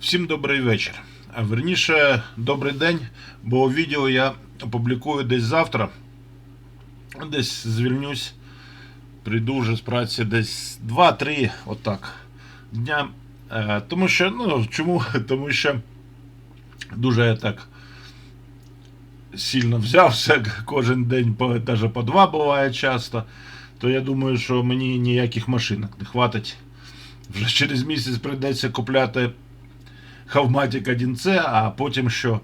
Всім добрий вечір. Верніше, добрий день, бо відео я опублікую десь завтра. Десь звільнюсь. Прийду вже з праці десь 2-3 отак дня. Е, Тому що, ну, чому? Тому що дуже я так сильно взявся кожен день, навіть по два буває часто. То я думаю, що мені ніяких машинок не хватить. Вже через місяць прийдеться купляти Хавматік 1C, а потім що,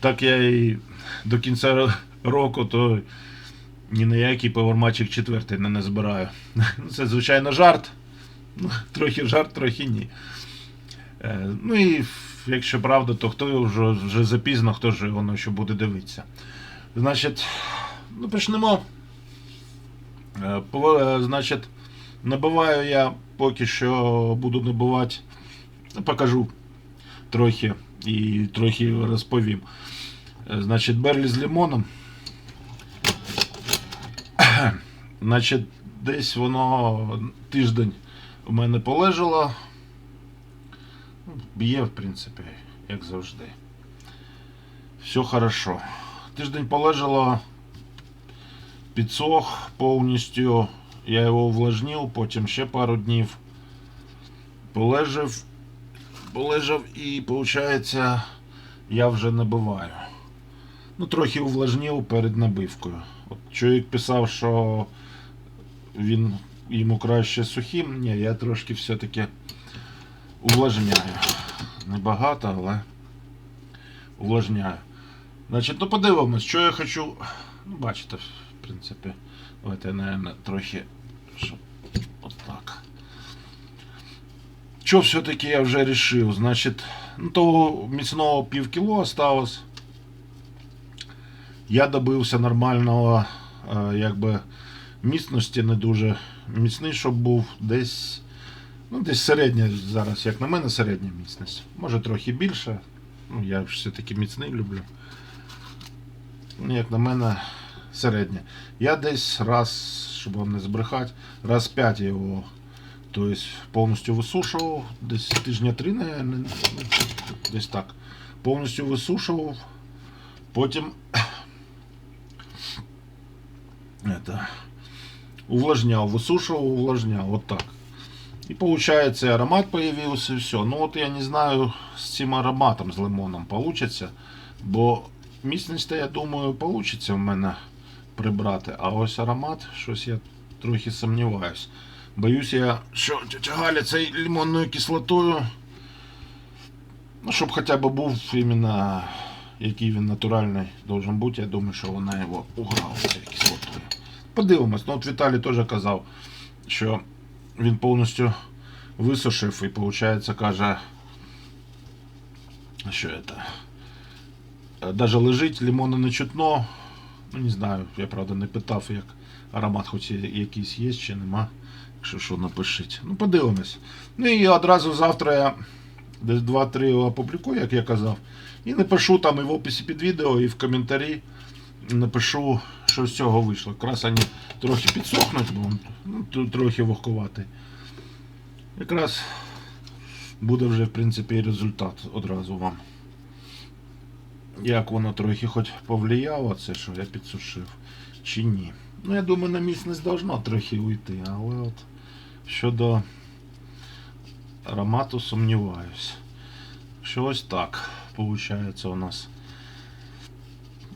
так я і до кінця року, то ні на який Powermatic 4 не назбираю. Ну, Це, звичайно, жарт. Ну, трохи жарт, трохи ні. Е, Ну і якщо правда, то хто вже, вже запізно, хто ж воно ще буде дивитися. Значить, ну почнемо. Е, е, Значить, набиваю я поки що буду набивати. Ну, Покажу трохи і трохи розповім. Е, Значить, берлі з лимоном. Значить, десь воно тиждень у мене полежало. Ну, Б'є, в принципі, як завжди. Все хорошо. Тиждень полежало, підсох повністю. Я його увлажнив, потім ще пару днів полежав, полежав і, виходить, я вже набиваю. Ну, трохи увлажнив перед набивкою. От чоловік писав, що він йому краще сухим. Ні, я трошки все-таки увлажняю. Небагато, але увлажняю. Значить, ну подивимось, що я хочу. Ну, бачите, в принципі, давайте, я, наверное, трохи. Щоб отак. Що все-таки я вже рішив? Значить, ну того міцного пів кіло осталось. Я добився нормального, е, якби, міцності не дуже міцний, щоб був десь. Ну, десь середня зараз, як на мене, середня міцність. Може трохи більше. Ну, я все-таки міцний люблю. Ну, як на мене, середня. Я десь раз, щоб вам не збрехати, раз 5 його тобто, повністю висушував, десь тижня три, ну, десь так. Повністю висушував. Потім это, увлажнял, высушивал, увлажнял, вот так. И получается аромат появился и все. Ну вот я не знаю с цим ароматом з лимоном получится, бо міцність, я думаю, получиться в мене прибрати. А ось аромат, щось я трохи сумніваюсь. Боюсь я, що тетя Галя цією лимонною кислотою, ну, щоб хоча б був іменно який він натуральний должен бути, я думаю, що вона його уграла цією кислотою. Подивимось. Ну от Віталій теж казав, що він повністю висушив і, виходить, каже, що це. Даже лежить, лимона не чутно. Ну, не знаю, я правда не питав, як аромат хоч якийсь є чи нема. Якщо що, напишіть. Ну, подивимось. Ну і одразу завтра я десь 2-3 його опублікую, як я казав. І напишу там і в описі під відео, і в коментарі напишу, що з цього вийшло. Якраз вони трохи підсохнуть, бо ну, трохи вогкувати. Якраз буде вже, в принципі, результат одразу вам. Як воно трохи хоч повлияло, це що я підсушив, чи ні. Ну, я думаю, на міцність должно трохи уйти, але от щодо аромату сумніваюсь. Що ось так виходить у нас.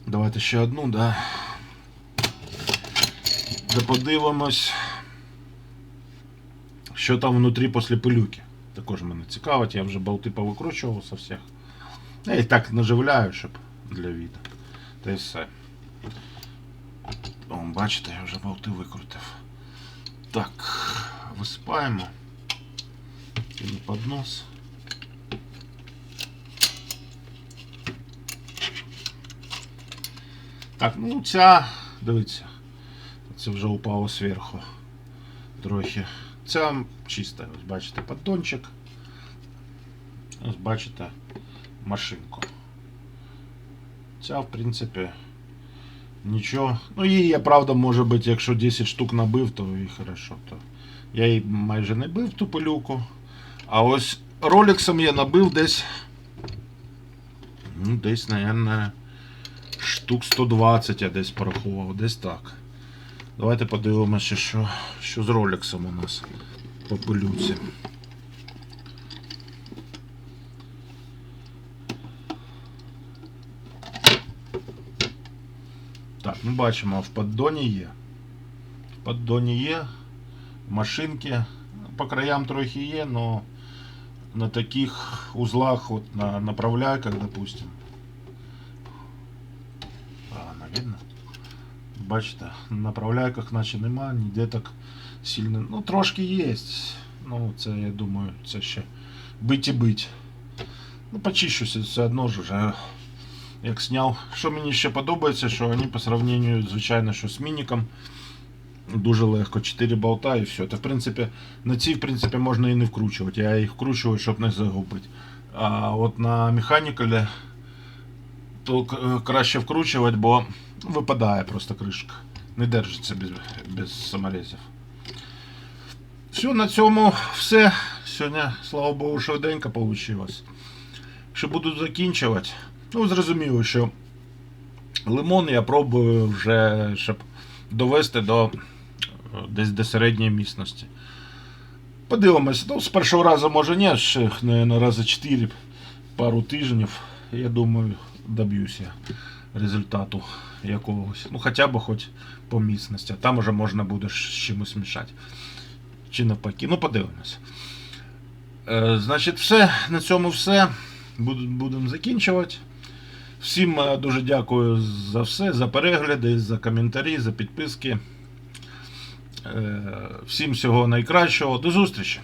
Давайте ще одну, да. Да подивимось, що там внутрі після пилюки. Також мене цікавить, я вже болти повикручував со всіх. Я і так наживляю, щоб для відео. Та й все. О, бачите, я вже болти викрутив. Так, висипаємо. І на поднос. Так, ну ця, дивіться, це вже упало зверху. Трохи. Ця чиста, ось бачите, поддончик. Ось бачите машинку. Ця, в принципі, нічого. Ну, її я, правда, може бути, якщо 10 штук набив, то і хорошо. То я її майже не бив ту пилюку. А ось роликсом я набив десь. Ну, десь, наверное, штук 120 я десь порахував, десь так. Давайте подивимося, що, що з роликсом у нас по пилюці. Так, ну бачимо, в поддоні є. В поддоні є. Машинки по краям трохи є, но на таких узлах, вот на направляйках, допустим. Погано видно. Бачите, на направляйках наче нема, ніде так сильно. Ну, трошки є. Ну, це, я думаю, це ще бить і бить. Ну, почищуся, все одно ж вже Як зняв. Що мені ще подобається, що вони по сравненню, звичайно, що з мініком дуже легко. 4 болта і все. Та в принципі, на ці в принципі можна і не вкручувати. Я їх вкручую, щоб не загубити. А от на механікалі то краще вкручувати, бо випадає просто кришка. Не держиться без, без саморезів. Все, на цьому все. Сьогодні, слава Богу, швиденько вийшло. Що буду закінчувати. Ну, зрозуміло, що лимон я пробую вже, щоб довести до десь до середньої міцності. Подивимося. Ну, з першого разу може ні, ще, наверное, рази 4, пару тижнів. Я думаю, доб'юся результату якогось. Ну, хоча б хоч по міцності. Там уже можна буде з чимось мішати. Чи навпаки. Ну, подивимось. Е, значить, все. На цьому все. Будемо закінчувати. Всім е, дуже дякую за все, за перегляди, за коментарі, за підписки. Е, Всім всього найкращого. До зустрічі!